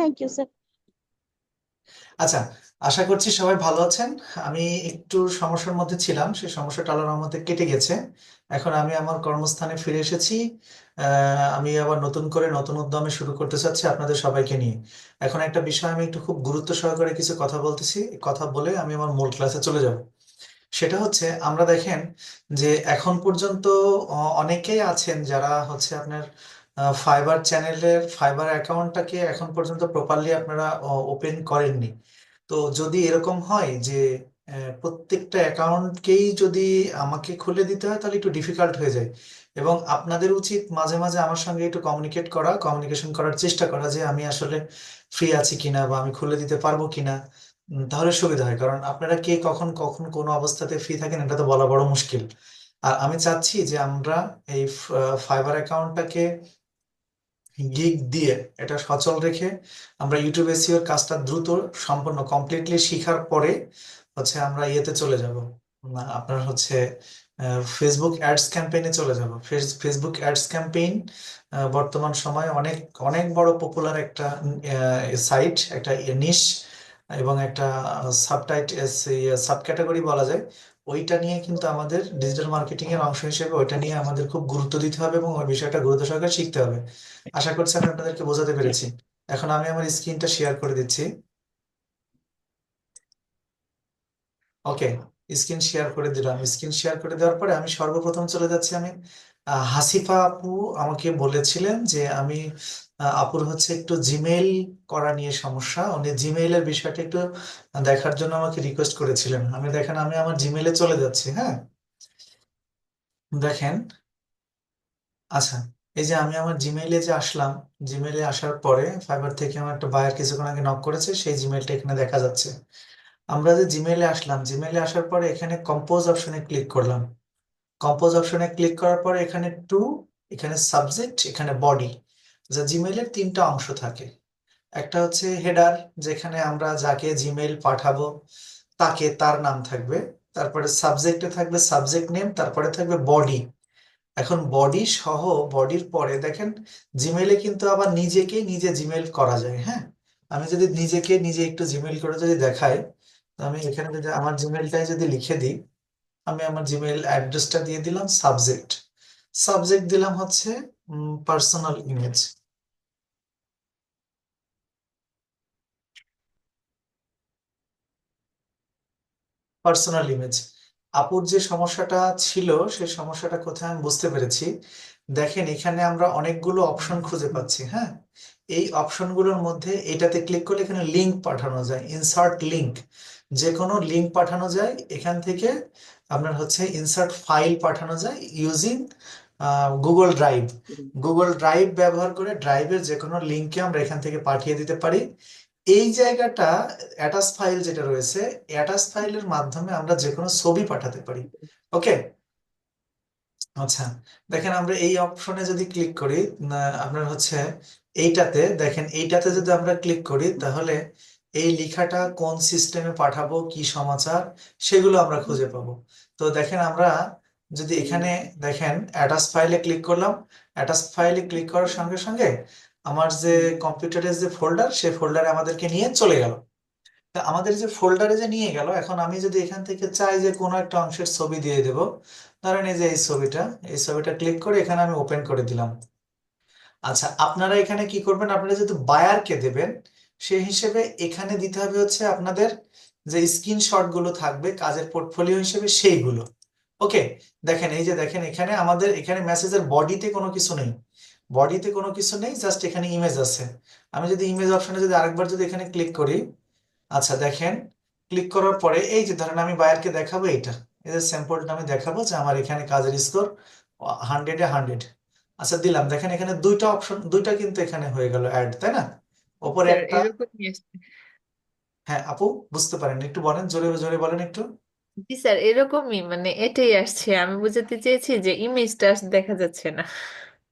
Thank you sir আচ্ছা আশা করছি সবাই ভালো আছেন। আমি একটু সমস্যার মধ্যে ছিলাম, সেই সমস্যাটা আল্লাহর রহমতে কেটে গেছে। এখন আমি আমার কর্মস্থানে ফিরে এসেছি। আমি আবার নতুন করে নতুন উদ্যমে শুরু করতে চাচ্ছি আপনাদের সবাইকে নিয়ে। এখন একটা বিষয় আমি একটু খুব গুরুত্ব সহকারে কিছু কথা বলতেছি, কথা বলে আমি আমার মূল ক্লাসে চলে যাব। সেটা হচ্ছে, আমরা দেখেন যে এখন পর্যন্ত অনেকেই আছেন যারা হচ্ছে আপনার ফাইবার চ্যানেলের ফাইবার অ্যাকাউন্টটাকে এখন পর্যন্ত প্রপারলি আপনারা ওপেন করেননি। তো যদি এরকম হয় যে প্রত্যেকটা অ্যাকাউন্টকেই যদি আমাকে খুলে দিতে হয়, তাহলে একটু ডিফিকাল্ট হয়ে যায়। এবং আপনাদের উচিত মাঝে মাঝে আমার সঙ্গে একটু কমিউনিকেট করা কমিউনিকেশন করার চেষ্টা করা যে, আমি আসলে ফ্রি আছি কিনা বা আমি খুলে দিতে পারব কিনা তাহলে সুবিধা হয়। কারণ আপনারা কে কখন কখন, কোন অবস্থাতে ফ্রি থাকেন, এটা তো বলা বড় মুশকিল। আর আমি চাচ্ছি যে, আমরা এই ফাইবার অ্যাকাউন্টটাকে গিগ দিয়ে এটা সচল রেখে আমরা ইউটিউব এসইওর কাজটা দ্রুত সম্পূর্ণ কমপ্লিটলি শিখার পরে হচ্ছে আমরা ইয়েতে চলে যাব। আপনার হচ্ছে ফেসবুক অ্যাডস ক্যাম্পেইনে চলে যাব। ফেসবুক অ্যাডস ক্যাম্পেইন বর্তমান সময়ে অনেক অনেক বড় পপুলার একটা সাইট একটা নিশ এবং একটা সাবটাইট সাব ক্যাটাগরি বলা যায়। ওইটা নিয়ে কিন্তু আমাদের ডিজিটাল মার্কেটিং এর অংশ হিসেবে ওইটা নিয়ে আমাদের খুব গুরুত্ব দিতে হবে এবং ওই বিষয়টা গুরুত্ব সহকারে শিখতে হবে। আশা করছি আমি আপনাদেরকে বোঝাতে পেরেছি। এখন আমি আমার স্ক্রিনটা শেয়ার করে দিচ্ছি। ওকে, স্ক্রিন শেয়ার করে দিলাম। স্ক্রিন শেয়ার করে দেওয়ার পরে আমি সর্বপ্রথম চলে যাচ্ছি আমি। হাসিফা আপু আমাকে বলেছিলেন যে আমি আপুর হচ্ছে একটু জিমেইল করা নিয়ে সমস্যা। উনি জিমেইলের বিষয়টা একটু দেখার জন্য আমাকে রিকোয়েস্ট করেছিলেন। আমি দেখেন, আমি আমার জিমেইলে চলে যাচ্ছি হ্যাঁ? দেখেন আচ্ছা এই যে আমি আমার জিমেইলে যে আসলাম জিমেইলে আসার পরে ফাইবার থেকে আমার একটা বায়ার কিছুক্ষণ আগে নক করেছে, সেই জিমেইলটা এখানে দেখা যাচ্ছে। আমরা যে জিমেইলে আসলাম জিমেইলে আসার পরে এখানে কম্পোজ অপশনে ক্লিক করলাম। কম্পোজ অপশনে ক্লিক করার পরে এখানে টু এখানে সাবজেক্ট এখানে বডি যা জিমেইলের তিনটা অংশ থাকে। একটা হচ্ছে হেডার যেখানে আমরা যাকে জিমেইল পাঠাবো, তাকে তার নাম থাকবে। তারপরে সাবজেক্টে থাকবে সাবজেক্ট নেম তারপরে থাকবে বডি এখন বডি সহ বডির পরে দেখেন জিমেইলে কিন্তু আবার নিজেকে নিজে জিমেইল করা যায় হ্যাঁ? আমি যদি নিজেকে নিজে একটু জিমেইল করে যদি দেখাই আমি এখানে যদি আমার জিমেইলটাই যদি লিখে দিই, আমি আমার জিমেইল অ্যাড্রেসটা দিয়ে দিলাম সাবজেক্ট সাবজেক্ট দিলাম হচ্ছে পার্সোনাল ইমেজ পার্সোনাল ইমেজ আপুর যে সমস্যাটা ছিল সেই সমস্যাটা কোথায় আমি বুঝতে পেরেছি? দেখেন এখানে আমরা অনেকগুলো অপশন খুঁজে পাচ্ছি হ্যাঁ? এই অপশনগুলোর মধ্যে এটাতে ক্লিক করলে এখানে লিঙ্ক পাঠানো যায় ইনসার্ট লিঙ্ক যে কোনো লিংক পাঠানো যায় এখান থেকে আপনার হচ্ছে ইনসার্ট ফাইল পাঠানো যায় using Google drive Google drive ব্যবহার করে ড্রাইভের যে কোনো লিঙ্কে আমরা এখান থেকে পাঠিয়ে দিতে পারি। এই জায়গাটা অ্যাটাচ ফাইল যেটা রয়েছে, অ্যাটাচ ফাইলের মাধ্যমে আমরা যে কোনো ছবি পাঠাতে পারি। ওকে? আচ্ছা দেখেন আমরা এই অপশনে যদি ক্লিক করি আপনার হচ্ছে এইটাতে, দেখেন এইটাতে যদি আমরা ক্লিক করি, তাহলে এই লেখাটা কোন সিস্টেমে পাঠাবো, কি সমাচার, সেগুলো আমরা খুঁজে পাবো। তো দেখেন আমরা যদি এখানে দেখেন অ্যাটাচ ফাইলে ক্লিক করলাম, অ্যাটাচ ফাইলে ক্লিক করার সঙ্গে সঙ্গে আমার যে কম্পিউটারের যে ফোল্ডার সে ফোল্ডারে আমাদেরকে নিয়ে চলে গেল। আমাদের যে ফোল্ডারে যে নিয়ে গেল, এখন আমি যদি এখান থেকে চাই যে কোনো একটা অংশের ছবি দিয়ে দেব, ধরেন এই যে এই ছবিটা এই ছবিটা ক্লিক করে এখানে আমি ওপেন করে দিলাম। আচ্ছা আপনারা এখানে কি করবেন? আপনারা যেহেতু বায়ারকে দেবেন, সেই হিসেবে এখানে দিতে হবে হচ্ছে আপনাদের যে স্ক্রিনশটগুলো থাকবে, কাজের পোর্টফোলিও হিসেবে সেইগুলো। ওকে দেখেন, এই যে দেখেন, এখানে আমাদের, এখানে মেসেজের বডিতে কোনো কিছু নেই। বডিতে কোনো কিছু নেই জাস্ট এখানে ইমেজ আছে। আমি যদি ইমেজ অপশনে যদি আরেকবার যদি এখানে ক্লিক করি আচ্ছা দেখেন ক্লিক করার পরে এই যে ধরেন আমি বায়ারকে দেখাবো এইটা এই যে স্যাম্পলটা আমি দেখাবো যে আমার এখানে কাজের স্কোর হান্ড্রেডে হান্ড্রেড আচ্ছা দিলাম দেখেন এখানে দুইটা অপশন দুইটা কিন্তু এখানে হয়ে গেল অ্যাড তাই না? ওপরে একটা হ্যাঁ আপু বুঝতে পারেন একটু বলেন জোরে জোরে বলেন একটু। জি স্যার এরকমই মানে এটাই আসছে আমি বুঝাতে চেয়েছি যে ইমেজটা দেখা যাচ্ছে না।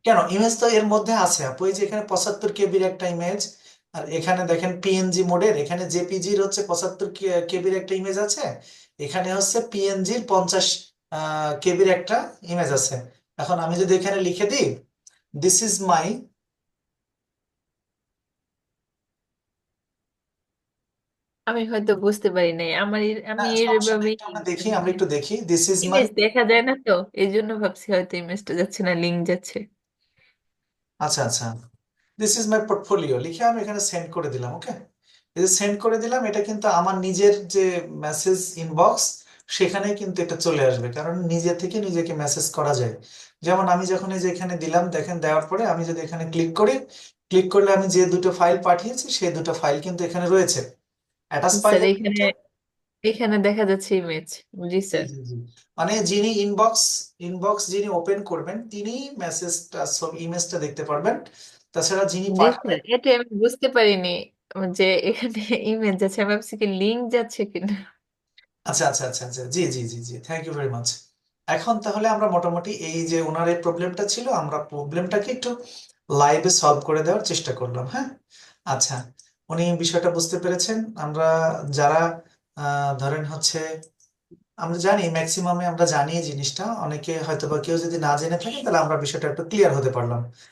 কেন? ইমেজ তো এর মধ্যে আছে। আপু এই যে এখানে পঁচাত্তর কেবির একটা ইমেজ আর এখানে দেখেন পিএনজি মোডের এখানে জেপিজির হচ্ছে পঁচাত্তর কেবির একটা ইমেজ আছে এখানে হচ্ছে পিএনজির পঞ্চাশ কেবির একটা ইমেজ আছে। এখন আমি যদি এখানে লিখে দিই দিস ইজ মাই আমি হয়তো বুঝতে পারি নাই। আমার আমি একটু দেখি আমরা একটু দেখি। দিস ইজ মাই দেখা যায় না তো? এই জন্য ভাবছি হয়তো ইমেজটা যাচ্ছে না লিঙ্ক যাচ্ছে। আচ্ছা আচ্ছা। দিস ইজ মাই পোর্টফোলিও লিখে আমি এখানে সেন্ড করে দিলাম ওকে এই যে সেন্ড করে দিলাম এটা কিন্তু আমার নিজের যে মেসেজ ইনবক্স সেখানে কিন্তু এটা চলে আসবে। কারণ নিজে থেকে নিজেকে মেসেজ করা যায়। যেমন আমি যখন এই যে এখানে দিলাম দেখেন দেওয়ার পরে আমি যদি এখানে ক্লিক করি ক্লিক করলে আমি যে দুটো ফাইল পাঠিয়েছি সেই দুটো ফাইল কিন্তু এখানে রয়েছে। অ্যাটাচ ফাইলে এখানে এখানে দেখা যাচ্ছে ইমেজ জি স্যার মানে যিনি ইনবক্স ইনবক্স যিনি ওপেন করবেন তিনি মেসেজটা সব ইমেজটা দেখতে পারবেন। তাছাড়া যিনি পাঠাবেন এটা আমি বুঝতে পারিনি যে এখানে ইমেজ যাচ্ছে আমি ভাবছি কি লিঙ্ক যাচ্ছে কিনা? আচ্ছা আচ্ছা আচ্ছা আচ্ছা। জি জি জি জি। থ্যাংক ইউ ভেরি মাচ এখন তাহলে আমরা মোটামুটি এই যে ওনার এই প্রবলেমটা ছিল আমরা প্রবলেমটাকে একটু লাইভে সলভ করে দেওয়ার চেষ্টা করলাম হ্যাঁ? আচ্ছা উনি বিষয়টা বুঝতে পেরেছেন। আমরা যারা ধরেন হচ্ছে, আমরা জানি ম্যাক্সিমামে আমরা জানি জিনিসটা। অনেকে হয়তো বা কেউ যদি না জেনে থাকে, তাহলে আমরা বিষয়টা একটু ক্লিয়ার হতে পারলাম।